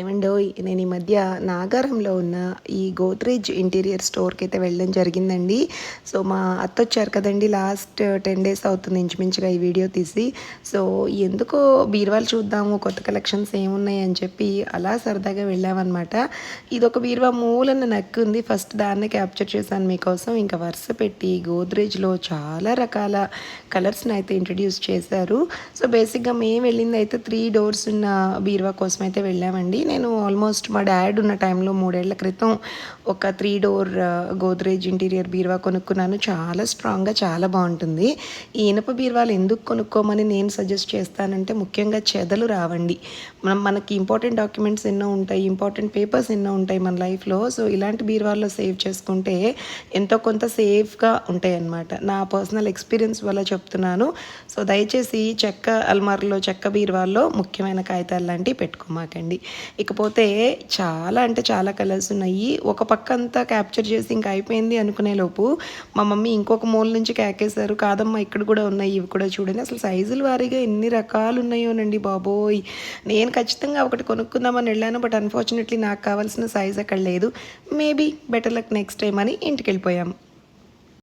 ఏమండో నేను ఈ మధ్య నాగారంలో ఉన్న ఈ గోద్రేజ్ ఇంటీరియర్ స్టోర్కి అయితే వెళ్ళడం జరిగిందండి. సో మా అత్త వచ్చారు కదండి లాస్ట్ టెన్ డేస్ అవుతుంది ఇంచుమించుగా ఈ వీడియో తీసి. సో ఎందుకో బీరువాలు చూద్దాము కొత్త కలెక్షన్స్ ఏమున్నాయి అని చెప్పి అలా సరదాగా వెళ్ళామన్నమాట. ఇది ఒక బీరువా మూలన్న నక్కు ఉంది ఫస్ట్ దాన్నే క్యాప్చర్ చేశాను మీకోసం. ఇంకా వరుస పెట్టి గోద్రేజ్లో చాలా రకాల కలర్స్ని అయితే ఇంట్రడ్యూస్ చేశారు. సో బేసిక్గా మేము వెళ్ళింది అయితే త్రీ డోర్స్ ఉన్న బీరువా కోసం అయితే వెళ్ళామండి. నేను ఆల్మోస్ట్ మా డాడ్ ఉన్న టైంలో మూడేళ్ళ క్రితం ఒక three door uh, Godrej interior బీరువా కొనుక్కున్నాను. చాలా స్ట్రాంగ్గా చాలా బాగుంటుంది. ఈ ఇనప బీరువాలు ఎందుకు కొనుక్కోమని నేను సజెస్ట్ చేస్తానంటే ముఖ్యంగా చెదలు రావండి. మనం మనకి ఇంపార్టెంట్ డాక్యుమెంట్స్ ఎన్నో ఉంటాయి ఇంపార్టెంట్ పేపర్స్ ఎన్నో ఉంటాయి మన లైఫ్లో సో ఇలాంటి బీరువాల్లో సేవ్ చేసుకుంటే ఎంతో కొంత సేఫ్గా ఉంటాయి అన్నమాట. నా పర్సనల్ ఎక్స్పీరియన్స్ వల్ల చెప్తున్నాను. సో దయచేసి చెక్క అల్మార్లో చెక్క బీరువాల్లో ముఖ్యమైన కాగితాలు లాంటివి పెట్టుకోమాకండి. ఇకపోతే చాలా అంటే చాలా కలర్స్ ఉన్నాయి. ఒక పక్క అంతా క్యాప్చర్ చేసి ఇంకా అయిపోయింది అనుకునే లోపు మా మమ్మీ ఇంకొక మూల నుంచి కేకేశారు. కాదమ్మా ఇక్కడ కూడా ఉన్నాయి ఇవి కూడా చూడండి. అసలు సైజులు వారీగా ఎన్ని రకాలు ఉన్నాయోనండి బాబోయ్. నేను ఖచ్చితంగా ఒకటి కొనుక్కుందామని వెళ్ళాను బట్ అన్ఫార్చునేట్లీ నాకు కావాల్సిన సైజ్ అక్కడ లేదు. Maybe better luck next time అని ఇంటికి వెళ్ళిపోయాము